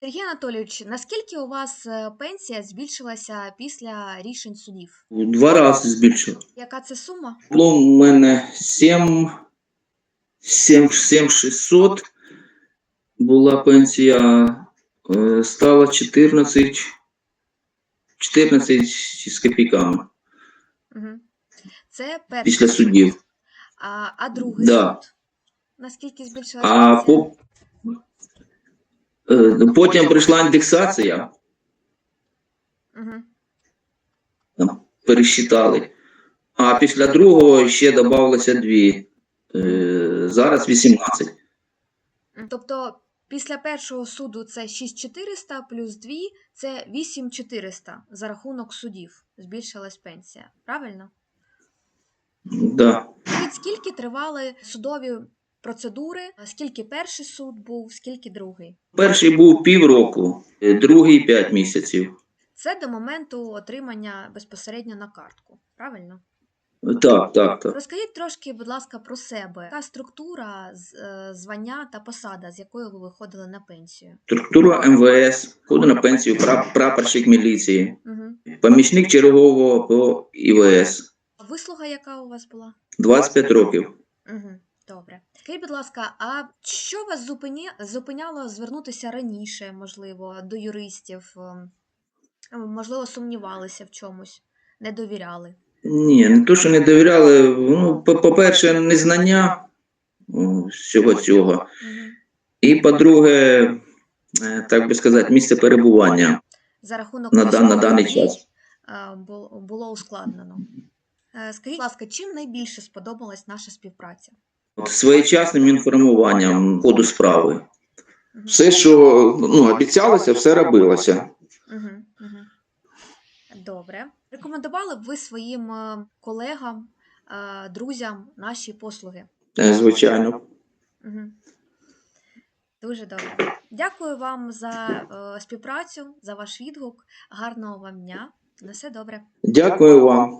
Сергій Анатолійович, наскільки у вас е, пенсія збільшилася після рішень судів? Два рази збільшив. Яка це сума? Було в мене 7, 7, 7600 була пенсія, е, стала 14, 14 з копійками Угу. Це перший після суд. судів. А, а другий Да. суд? Наскільки збільшилася А пенсія? по, потім прийшла індексація, Угу. пересчитали. А після другого ще додавалося дві. Е, Зараз 18. Тобто після першого суду це 6400 плюс 2 це 8400 за рахунок судів. Збільшилась пенсія. Правильно? Да. Скільки тривали судові процедури? Скільки перший суд був, скільки другий? Перший був півроку, е, другий 5 місяців. Це до моменту отримання безпосередньо на картку. Правильно? Так, так, так. Розкажіть трошки, будь ласка, про себе. Яка структура, е, звання та посада, з якою ви виходили на пенсію? Структура МВС, ходу на пенсію, прапорщик міліції, Угу. помічник чергового по ІВС. А Вислуга, яка у вас була? 25 років. Угу. Добре. Скажіть, будь ласка, а що вас зупині... зупиняло звернутися раніше, можливо, до юристів? ем, Можливо, сумнівалися в чомусь, не довіряли. Ні, не то, що не довіряли. Ну, по- по-перше, незнання о, всього цього. Угу. І по-друге, е, так би сказати, місце перебування. За рахунок На на даний час. е, було ускладнено. Е, Скажіть, будь ласка, чим найбільше сподобалась наша співпраця? Своєчасним інформуванням ходу справи. Все, що ну, обіцялося, все робилося. Добре. Рекомендували б ви своїм е, колегам, е, друзям наші послуги? Е, Звичайно. Дуже добре. Дякую вам за співпрацю, за ваш відгук. Гарного вам дня. На все добре. Дякую вам.